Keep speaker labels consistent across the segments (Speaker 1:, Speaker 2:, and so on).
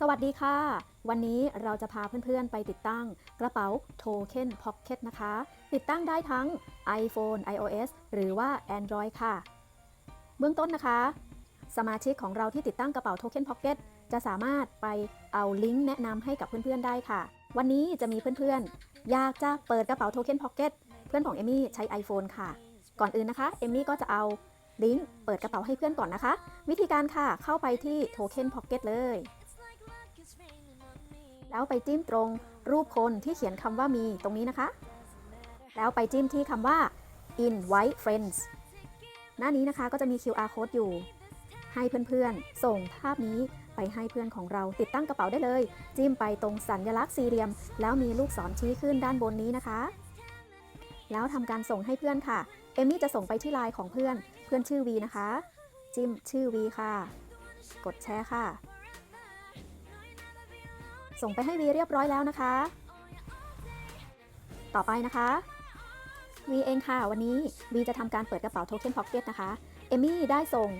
Speaker 1: สวัสดีค่ะ วันนี้เราจะพาเพื่อนๆไปติดตั้งกระเป๋า Token Pocket นะคะ ติดตั้งได้ทั้ง iPhone iOS หรือว่า Android ค่ะ เบื้องต้นนะคะ สมาชิกของเราที่ติดตั้งกระเป๋า Token Pocket จะสามารถไปเอาลิงก์แนะนำให้กับเพื่อนๆได้ค่ะ วันนี้จะมีเพื่อนๆ อยากจะเปิดกระเป๋า Token Pocket เพื่อนของเอมี่ใช้ iPhone ค่ะ ก่อนอื่นนะคะเอมี่ก็จะเอาลิงก์เปิดกระเป๋าให้เพื่อนก่อนนะคะ วิธีการค่ะเข้าไปที่ Token Pocket เลย แล้วไปจิ้มตรงรูปคนที่เขียนคำว่ามีตรงนี้นะคะ แล้วไปจิ้มที่คำว่า invite friends หน้านี้นะคะก็จะมี QR code อยู่ ให้เพื่อนๆ ส่งภาพนี้ไปให้เพื่อนของเราติดตั้งกระเป๋าได้เลย จิ้มไปตรงสัญลักษณ์สี่เหลี่ยม แล้วมีลูกศรชี้ขึ้นด้านบนนี้นะคะ แล้วทำการส่งให้เพื่อนค่ะ เอมมี่จะส่งไปที่ไลน์ของเพื่อน เพื่อนชื่อวีนะคะ จิ้มชื่อวีค่ะ กดแชร์ค่ะ ส่งไปให้วีเรียบร้อยแล้วนะคะ ต่อไปนะคะวีเองค่ะ วันนี้วีจะทำการเปิดกระเป๋า Token Pocket นะคะ เอมี่ได้ส่ง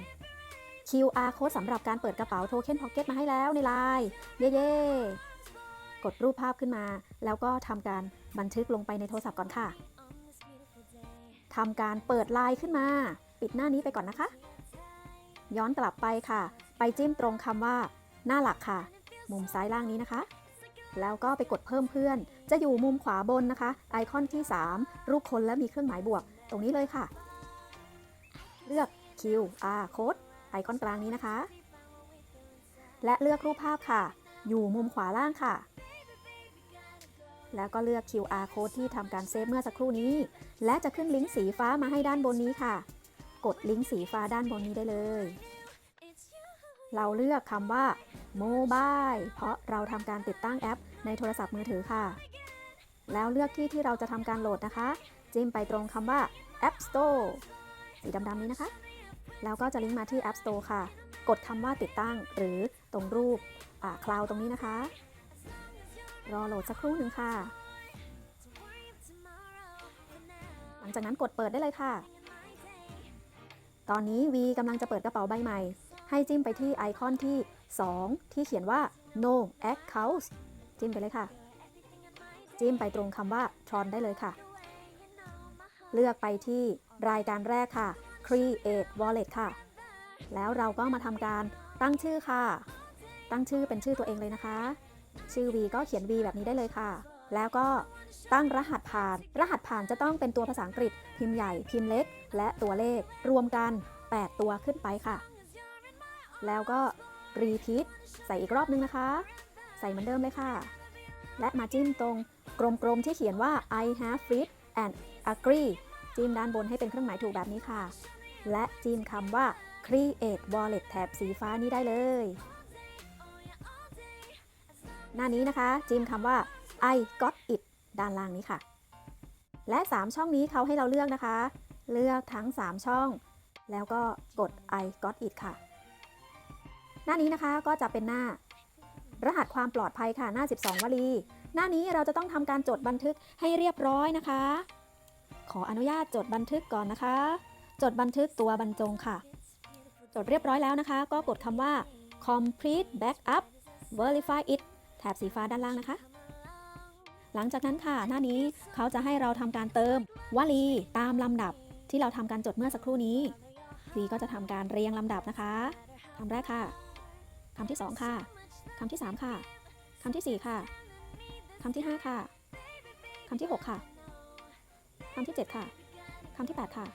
Speaker 1: QR code สำหรับการเปิดกระเป๋า Token Pocket มาให้แล้วในไลน์เย้ๆกดรูปภาพขึ้นมา แล้วก็ทำการบันทึกลงไปในโทรศัพท์ก่อนค่ะทำการเปิดไลน์ขึ้นมา ปิดหน้านี้ไปก่อนนะคะ ย้อนกลับไปค่ะ ไปจิ้มตรงคำว่า หน้าหลักค่ะ มุมซ้ายล่างนี้นะคะ แล้วก็ไปกดเพิ่มเพื่อน จะอยู่มุมขวาบนนะคะ ไอคอนที่ 3 รูปคนและมีเครื่องหมายบวก ตรงนี้เลยค่ะ เลือก QR code ไอคอนกลางนี้นะคะ และเลือกรูปภาพค่ะ อยู่มุมขวาล่างค่ะ แล้วก็เลือก QR code ที่ทำการเซฟเมื่อสักครู่นี้ และจะขึ้นลิงก์สีฟ้ามาให้ด้านบนนี้ค่ะ กดลิงก์สีฟ้าด้านบนนี้ได้เลย เราเลือกคำว่า Mobile เพราะเราทำการติดตั้งแอปในโทรศัพท์มือถือค่ะ แล้วเลือกที่ที่เราจะทำการโหลดนะคะ จิ้มไปตรงคำว่า App Store สีดำๆนี้นะคะ แล้วก็จะลิงก์มาที่ App Store ค่ะ กดคำว่าติดตั้งหรือตรงรูปคลาวตรงนี้นะคะ รอโหลดสักครู่หนึ่งค่ะ หลังจากนั้นกดเปิดได้เลยค่ะ ตอนนี้ V กำลังจะเปิดกระเป๋าใบใหม่ ให้จิ้มไปที่ไอคอนที่ 2 ที่เขียนว่า no accounts จิ้มไปเลยค่ะ จิ้มไปตรงคำว่า Tron ได้เลยค่ะ เลือกไปที่รายการแรกค่ะ create wallet ค่ะ แล้วเราก็มาทำการตั้งชื่อค่ะ ตั้งชื่อเป็นชื่อตัวเองเลยนะคะ ชื่อ V ก็เขียน V แบบนี้ได้เลยค่ะ แล้วก็ตั้งรหัสผ่าน รหัสผ่านจะต้องเป็นตัวภาษาอังกฤษ พิมพ์ใหญ่ พิมพ์เล็ก และตัวเลข รวมกัน 8 ตัวขึ้นไปค่ะ แล้วก็ repeat ใส่อีกรอบนึงนะคะ ใส่เหมือนเดิมเลยค่ะ และมาจิ้มตรงกลมๆที่เขียนว่า I have read and agree จิ้มด้านบนให้เป็นเครื่องหมายถูกแบบนี้ค่ะ และจิ้มคำว่า create wallet แถบสีฟ้านี้ได้เลย หน้านี้นะคะ จิ้มคำว่า I got it ด้านล่างนี้ค่ะ และ 3 ช่องนี้เขาให้เราเลือกนะคะ เลือกทั้ง 3 ช่อง แล้วก็กด I got it ค่ะ หน้านี้นะคะก็จะเป็นหน้ารหัสความปลอดภัยค่ะหน้า 12 วลี หน้านี้เราจะต้องทำการจดบันทึกให้เรียบร้อยนะคะ ขออนุญาตจดบันทึกก่อนนะคะ จดบันทึกตัวบรรจงค่ะ จดเรียบร้อยแล้วนะคะ ก็กดคำว่า complete backup verify it แถบสีฟ้าด้านล่างนะคะ หลังจากนั้นค่ะ หน้านี้เขาจะให้เราทำการเติม วลีตามลำดับที่เราทำการจดเมื่อสักครู่นี้ วีก็จะทำการเรียงลำดับนะคะคำแรกค่ะ คำที่2ค่ะ คำที่3ค่ะ คำที่4ค่ะ คำที่5ค่ะ คำที่6ค่ะ คำที่7ค่ะ คำที่8ค่ะ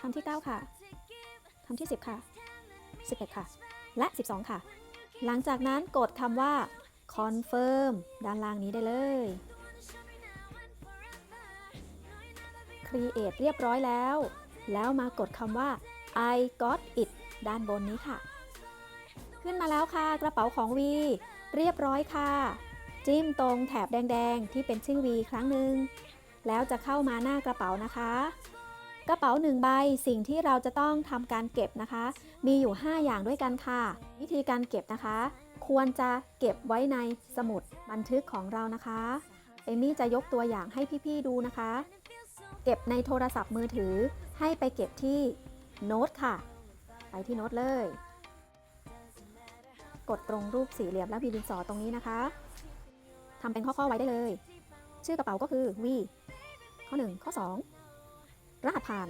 Speaker 1: คำที่9ค่ะ คำที่10ค่ะ11ค่ะ และ12ค่ะ หลังจากนั้นกดคำว่า confirm ด้านล่างนี้ได้เลย create เรียบร้อยแล้ว แล้วมากดคำว่า I got it ด้านบนนี้ค่ะ ขึ้นมาแล้วค่ะกระเป๋าของ V เรียบร้อยค่ะ จิ้มตรงแถบแดงๆ ที่เป็นชื่อ V ครั้งหนึ่งแล้วจะเข้ามาหน้ากระเป๋านะคะ กระเป๋าหนึ่งใบสิ่งที่เราจะต้องทำการเก็บนะคะ มีอยู่ 5 อย่างด้วยกันค่ะ วิธีการเก็บนะคะ ควรจะเก็บไว้ในสมุดบันทึกของเรานะคะเอมี่จะยกตัวอย่างให้พี่ๆดูนะคะ เก็บในโทรศัพท์มือถือให้ไปเก็บที่โน้ตค่ะ ไปที่โน้ตเลย กดตรงรูปสี่เหลี่ยมแล้วมีดินสอตรงนี้นะคะทำเป็นข้อๆไว้ได้เลย ชื่อกระเป๋าก็คือ V ข้อ 1 ข้อ 2 รหัสผ่าน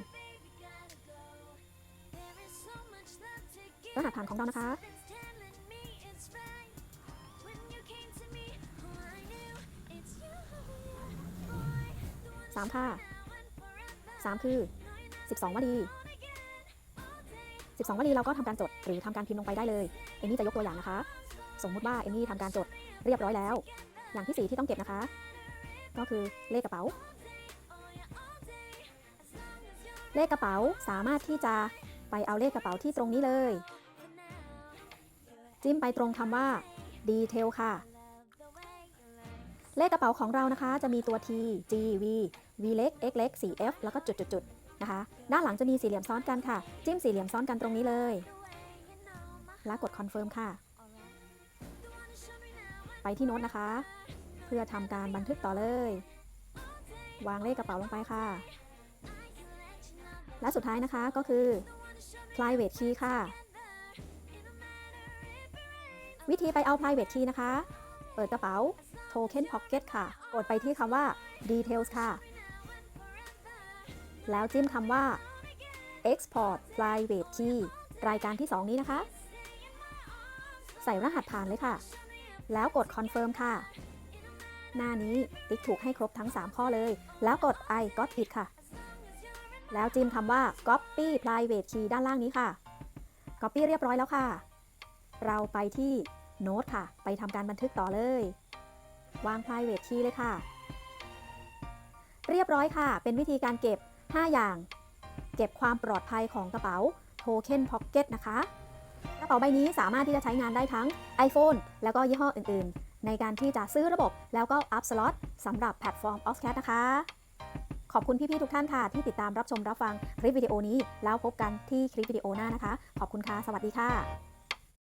Speaker 1: รหัสผ่านของเรานะคะสามค่ะสามคือ 12วลี 12 วลีเราก็ทำการจดหรือทำการพิมพ์ลงไปได้เลยเอมมี่จะยกตัวอย่างนะคะ สมมุติว่าเอมมี่ทำการจดเรียบร้อยแล้ว อย่างที่สี่ที่ต้องเก็บนะคะ ก็คือเลขกระเป๋า เลขกระเป๋าสามารถที่จะไปเอาเลขกระเป๋าที่ตรงนี้เลย จิ้มไปตรงคำว่าดีเทลค่ะ เลขกระเป๋าของเรานะคะ จะมีตัว T G V V เล็ก X เล็ก 4F แล้วก็จุดๆๆ นะคะ ด้านหลังจะมีสี่เหลี่ยมซ้อนกันค่ะ จิ้มสี่เหลี่ยมซ้อนกันตรงนี้เลย แล้วกดคอนเฟิร์มค่ะ ไปที่โน้ตนะคะ เพื่อทำการบันทึกต่อเลย วางเลขกระเป๋าลงไปค่ะ และสุดท้ายนะคะก็คือ private key ค่ะ วิธีไปเอา private key นะคะ เปิดกระเป๋า token pocket ค่ะ กดไปที่คำว่า details ค่ะ แล้วจิ้มคำว่า export private key รายการที่ 2 นี้นะคะ ใส่รหัสผ่านเลยค่ะ แล้วกด confirm ค่ะ หน้านี้ติ๊กถูกให้ครบทั้ง 3 ข้อเลย แล้วกด I got it ค่ะ แล้วจิ้มคำว่า copy private key ด้านล่างนี้ค่ะ copy เรียบร้อยแล้วค่ะ เราไปที่โน้ตค่ะ ไปทำการบันทึกต่อเลย วาง private key เลยค่ะ เรียบร้อยค่ะ เป็นวิธีการเก็บ 5 อย่าง เก็บความปลอดภัยของกระเป๋า Token Pocket นะคะ กระเป๋าใบนี้สามารถที่จะใช้งานได้ทั้ง iPhone แล้วก็ยี่ห้ออื่น ๆ ในการที่จะซื้อระบบแล้วก็อัพสล็อตสำหรับแพลตฟอร์ม Offcat นะคะ ขอบคุณพี่ ๆ ทุกท่านค่ะ ที่ติดตามรับชมรับฟังคลิปวิดีโอนี้ แล้วพบกันที่คลิปวิดีโอหน้านะคะ ขอบคุณค่ะ สวัสดีค่ะ